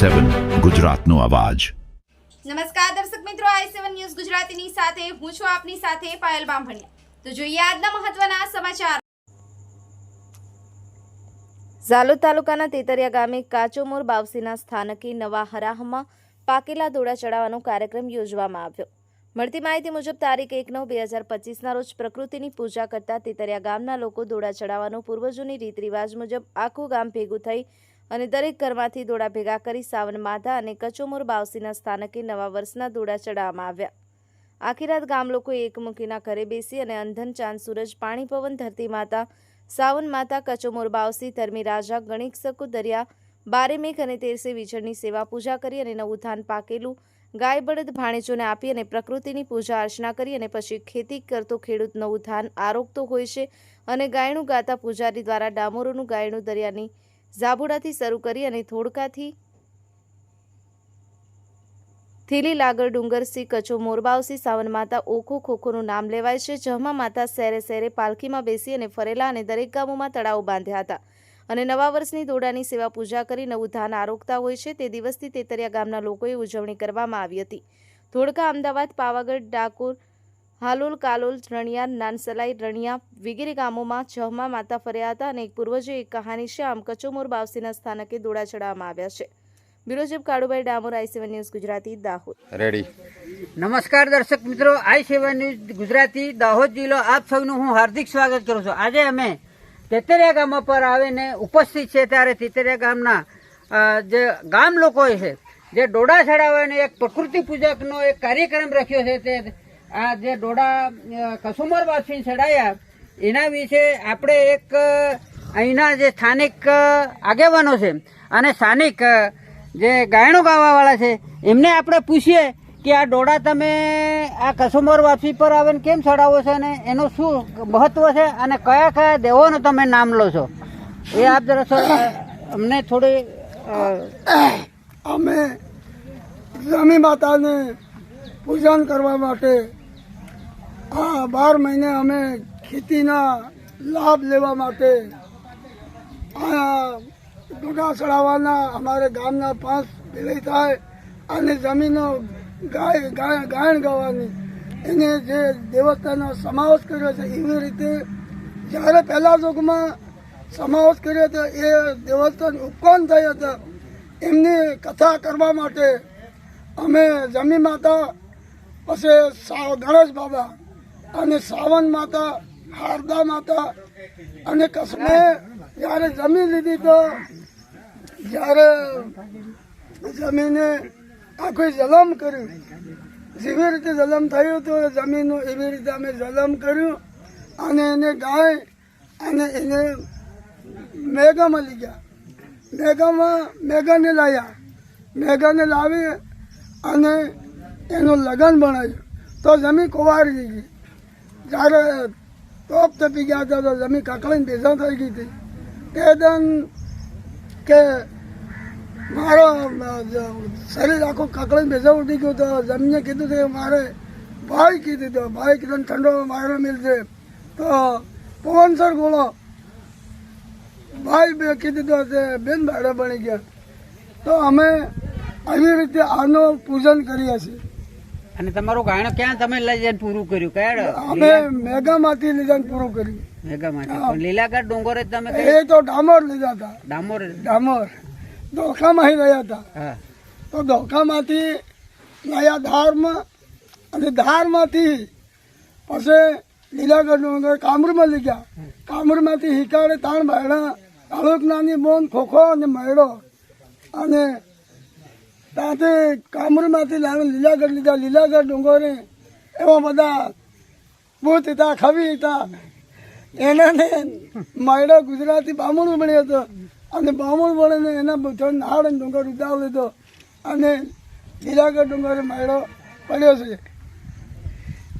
સેવન ગુજરાતનો અવાજ. નમસ્કાર દર્શક મિત્રો આઈ સેવન ન્યૂઝ ગુજરાતીની સાથે હું છું આપની સાથે પાયલ બામભણિયા. તો જોઈએ આજના મહત્વના સમાચાર. ઝાલોદ તાલુકાના તેતરિયા ગામે કાચોમોર બાવસીના સ્થાનકે નવા હરાહમાં પાકેલા દોડા ચડાવવાનો કાર્યક્રમ યોજવામાં આવ્યો. મળતી માહિતી મુજબ તારીખ એક નવ બે હજાર પચીસના રોજ પ્રકૃતિની પૂજા કરતા તેતરિયા ગામના લોકો દોડા ચડાવવાનો પૂર્વજોની રીત રિવાજ મુજબ આખું ગામ ભેગું થઈ અને દરેક ઘરમાંથી દોડા ભેગા કરી સાવન માતા અને કચોમોર બાવસીના સ્થાનકે નવા વર્ષના દોડા ચડાવવામાં આવ્યા. આખી રાત ગામ લોકોએ એકમુખીના ઘરે બેસી અને અંધન, ચાંદ, સૂરજ, પાણી, પવન, ધરતી માતા, સાવન માતા, કચોમોર બાવસી, ધર્મી રાજા ગણિક સકુ દરિયા, બારે મેઘ અને તેરસે વીજળની સેવા પૂજા કરી અને નવું ધાન પાકેલું, ગાય, બળદ, ભાણેજોને આપી અને પ્રકૃતિની પૂજા અર્ચના કરી અને પછી ખેતી કરતો ખેડૂત નવું ધાન આરોગતો હોય છે અને ગાયણું ગાતા પૂજારી દ્વારા ડામોરોનું ગાયણું દરિયાની ઝાબુડાથી શરૂ કરી અને થોડકાથી થીલી, લાગર ડુંગરસી કચો મોરબાવસી સાવન માતા ઓખો, ખોખોનું નામ લેવાય છે જહમા માતા શેરે શેરે પાલખીમાં બેસી અને ફરેલા અને દરેક ગામોમાં તળાવ બાંધ્યા હતા. અને નવા વર્ષની દોડાની સેવા પૂજા કરી નવું ધાન આરોગતા હોય છે, તે દિવસથી તેતરિયા ગામના લોકોએ ઉજવણી કરવામાં આવી હતી. ધોળકા, અમદાવાદ, પાવાગઢ, ડાકોર હાલોલ કાલોલ રણિયા નાનસલાઈ રણિયા વગેરે ગામોમાં જહમા માતા ફર્યા હતા અને એક પૂર્વજે એક કહાની છે આમ કચોમોર બાવસીના સ્થાનકે દોડા ચડાવવામાં આવ્યા છે. Bureau chief Kalubhai Damor I seven news Gujarati Dahod. Ready. નમસ્કાર દર્શક મિત્રો I seven news Gujarati Dahod જિલ્લો આપ સૌનું હું હાર્દિક સ્વાગત કરું છું. આજે અમે તેતરિયા ગામ પર આવીને ઉપસ્થિત છે ત્યારે તેતરિયા ગામના જે ગામ લોકો છે જે ડોડા ચડાવવાનો એક પ્રકૃતિ પૂજકનો એક કાર્યક્રમ રાખ્યો છે તે આ જે ડોડા કસુમર વાસી ચડાયા એના વિશે આપણે એક અહીંના જે સ્થાનિક આગેવાનો છે અને સ્થાનિક જે ગાયણો ગાવાવાળા છે, એમને આપણે પૂછીએ કે આ ડોડા તમે આ કસુમર વાપસી પર આવીને કેમ ચડાવો છો અને એનું શું મહત્વ છે અને કયા કયા દેવોનું તમે નામ લો છો? એ આપ જરા અમને થોડી અમે રમી માતાને પૂજન કરવા માટે આ બાર મહિને અમે ખેતીના લાભ લેવા માટે ડોડા ચડાવવાના અમારે ગામના પાંચ ભેળી થાય અને જમીનો ગાય ગાય, ગાયણ ગાવાની. એને જે દેવતાનો સમાવેશ કર્યો છે, એવી રીતે જ્યારે પહેલા યુગમાં સમાવેશ કર્યો હતો, એ દેવસ્થાન ઉપકોન થયા હતા. એમની કથા કરવા માટે અમે જમી માતા પછી ગણેશ બાબા અને સાવન માતા, હારદા માતા અને કસમે જ્યારે જમી લીધી તો જ્યારે જમીને આખું જલમ કર્યું. જેવી રીતે જલમ થયું તો જમીનનું એવી રીતે અમે જલમ કર્યું અને એને ગાય અને એને મેઘામાં લઈ ગયા. મેઘામાં મેઘાને લાવ્યા મેઘાને લાવી અને એનું લગ્ન ભણાયું તો જમીન કોવારી ગઈ. જ્યારે ટોપ તપી ગયા હતા તો જમીન કાકળીને ભેજા થઈ ગઈ હતી. તે દન કે મારો શરીર આખું કાકળીને ભેજા ઉઠી ગયું તો જમીને કીધું કે મારે ભાઈ કીધું તો, ભાઈ કીધું ઠંડો મારો મિલશે તો પવન સર બોલો, ભાઈ બે કીધું તો તે બેન ભાડા બની ગયા. તો અમે આવી રીતે આનું પૂજન કરીએ છીએ. અને તમારું ગાયણ ક્યાં તમે લઈ જઈને પૂરું કર્યું? કયા અમે મેઘામાંથી લીધા પૂરું કર્યું. મેઘામાંથી. પણ લીલાગઢ ડુંગરે તમે એ તો ડામર લીધા હતા ડામોર? ડામર. ધોખામાં રહ્યા હતા તો ધોખામાંથી નયા ધારમાં અને ધારમાંથી પછી લીલાગઢ ડુંગર કામરમાં લઈ ગયા. કામરમાંથી હિકાડે તાણ ભાયડા તાલુકનાની બોન ખોખો અને મયડો અને ત્યાંથી કામરૂમાંથી લાવી લીલાગઢ લીધા, લીલાગઢ ડુંગરે એવા બધા ભૂત હતા, ખવી હતા. એના માયડો ગુજરાતી બામણું બન્યો હતો. અને બામણ બળીને એના બધા નાળ ડુંગર ઉતાવ લીધો. અને લીલાગઢ ડુંગરે માયડો પડ્યો છે.